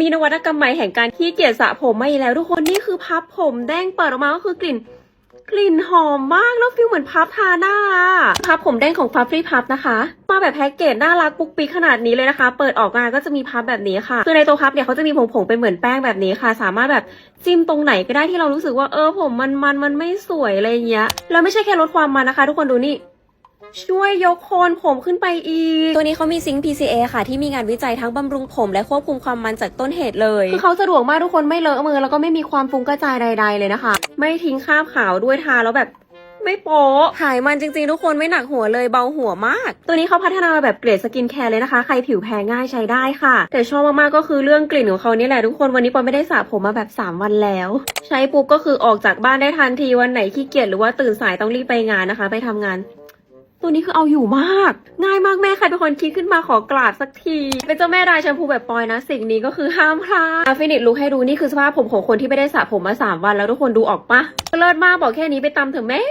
มีนวัตกรรมใหม่แห่งการขี้เกียจสระผมมาอีกแล้วทุกคนนี่คือพับผมแดงเปิดออกมาก็คือกลิ่น กลิ่นหอมมากแล้วฟิลเหมือนพับทาหน้าพับผมแดงของพับฟรีพับนะคะ มาแบบแพ็กเกจน่ารักปุ๊กปิ๊กขนาดนี้เลยนะคะ เปิดออกมาก็จะมีพับแบบนี้ค่ะ คือในตัวพับเนี่ยเขาจะมีผงผงเป็นเหมือนแป้งแบบนี้ค่ะ สามารถแบบจิ้มตรงไหนก็ได้ที่เรารู้สึกว่าเออผมมันมันมันไม่สวยอะไรเงี้ยแล้วไม่ใช่แค่ลดความมันนะคะ ทุกคนดูนี่ ช่วยยกโคนผมขึ้นไปอีก ตัวนี้เขามีซิงค์ PCA ค่ะ ที่มีงานวิจัยทั้งบำรุงผมและควบคุมความมันจากต้นเหตุเลย คือเขาสะดวกมากทุกคนไม่เลอะมือ แล้วก็ไม่มีความฟุ้งกระจายใด ๆ เลยนะคะ ไม่ทิ้งคราบขาวด้วยทาแล้วแบบไม่โป๊ะหายมันจริงๆ ทุกคนไม่หนักหัวเลยเบาหัวมาก ตัวนี้เขาพัฒนามาแบบเกรดสกินแคร์เลยนะคะ ใครผิวแพ้ง่ายใช้ได้ค่ะ แต่ชอบมากๆ ก็คือเรื่องกลิ่นของเขานี่แหละทุกคน วันนี้ปอนไม่ได้สระผมมาแบบ 3 วันแล้ว ใช้ปุ๊บก็คือออกจากบ้านได้ทันทีวันไหนขี้เกียจหรือว่าตื่นสายต้องรีบไปงานนะคะ ไปทำงาน ตัวนี้คือเอาอยู่มาก ง่ายมากแม่ใครเป็นคนคิดขึ้นมาขอกราบสักที เป็นเจ้าแม่รายแชมพูแบบปอยนะ สิ่งนี้ก็คือห้ามพลาดฟินิชลุกให้ดูนี่คือสภาพผมของคนที่ไม่ได้สระผมมา 3 วันแล้วทุกคนดูออกปะเลิศมากบอกแค่นี้ไปตำเถอะแม่